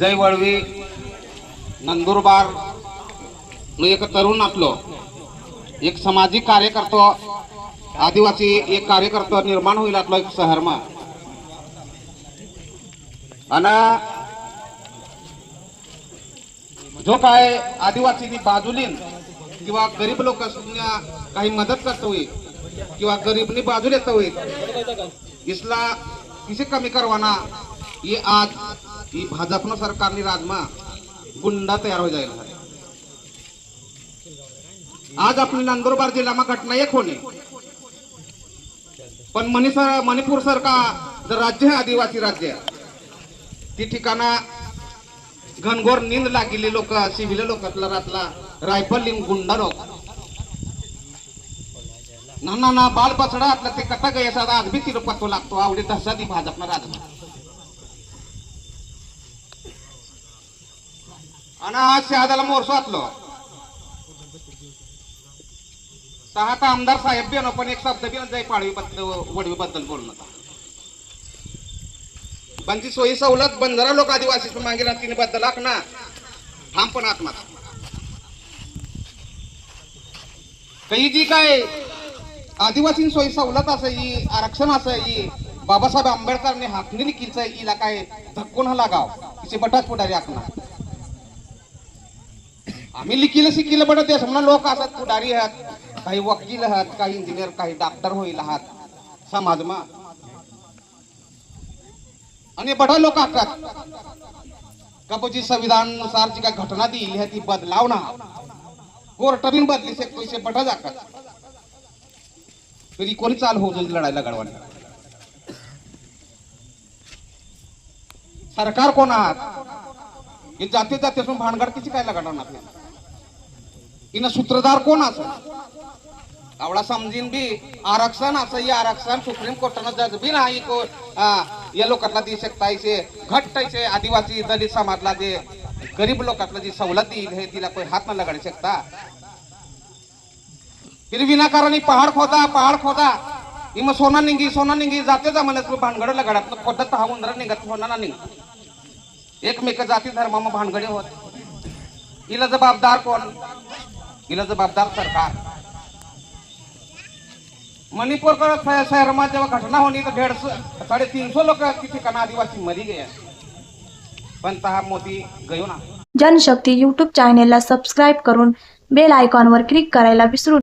जय वळवी नंदुरबार एक तरुण आपलो एक सामाजिक कार्य करतो आदिवासी एक कार्यकर्तो निर्माण होईल आपलो एक शहरमा आणि जो काय आदिवासीनी बाजूलीन किंवा गरीब लोक काही मदत करतो किंवा गरीबनी बाजूला येत होईल इसला किसी कमी करवाना ये आज ही भाजपनं सरकारनी राजमा गुंडा तयार होई जाईल. आज आपली नंदुरबार जिल्ह्याમાં घटना एक होणे. पण मणिसर मणिपूर सरकार जर राज्य आहे आदिवासी राज्य ती ठिकाणा घनघोर नींद लागलेली लोक सिव्हिल लोकातला रातला रायफल लिंग गुंडा लोक. ना ना ना बाल बसडा आपलं ते कटा गयसा आज बी तिला लागतो. आवडी तसा ती भाजपनं राजमा. आणि आज शहादाला मोर्चा आतलो सहा आता आमदार साहेब बी पण एक शब्द बी जाई पाळवी बद्दल वडवी बद्दल बोलणं पण ती सोयी सवलत बंजारा लोक आदिवासी मागेला तिने बद्दल आख ना. ठाम पण आत्मा काही जी काय आदिवासी सोयी सवलत असं आरक्षण असं बाबासाहेब आंबेडकरने हाकलेली किच हिला काय धक्कून हा लागाव तिचे बटात पुढारी आखणार. आम्ही लिखील शिकील बट ते म्हणा लोक असतात पुढारी आहात. काही वकील आहात काही इंजिनियर काही डॉक्टर होईल आहात. समाजमा आणि बडा लोक आखात कपची संविधाननुसार जी काय घटना दिली आहे ती बदलाव ना. कोर्ट बिन बदली से पैसे बटा जातात. तरी कोणी चाल होऊ जाईल लढायला गडवाने सरकार कोण आहात? हे जाते जाते असून भानगड काय लागणार आपल्याला हिनं सूत्रधार कोण असं? आवडा समजीन बी आरक्षण असं हे आरक्षण सुप्रीम कोर्टानं जज बी नाही को या लोकांना देऊ शकता इसे घट्ट इसे आदिवासी दलित समाजला जे गरीब लोकांना जी सवलत देईल हे तिला कोई हात न लगाडू शकता. फिर विनाकारण पहाड खोदा पहाड खोदा. इम सोना निंगी सोना निंगी जाते जा भानगड लगाडत. खोदत हा उंदर निघत सोना ना निघ. एकमेक जाती धर्मामा भानगडे होत. हिला जबाबदार कोण? हिला जबाबदार सरकार. मणिपूर शहरमा जेव्हा घटना होणी तर डेढ़ साडेतीनशे लोक तीन आदिवासी मरी गे पण तहा मोदी गयो ना. जनशक्ती युट्यूब चॅनेलला सबस्क्राईब करून बेल आयकॉनवर क्लिक करायला विसरू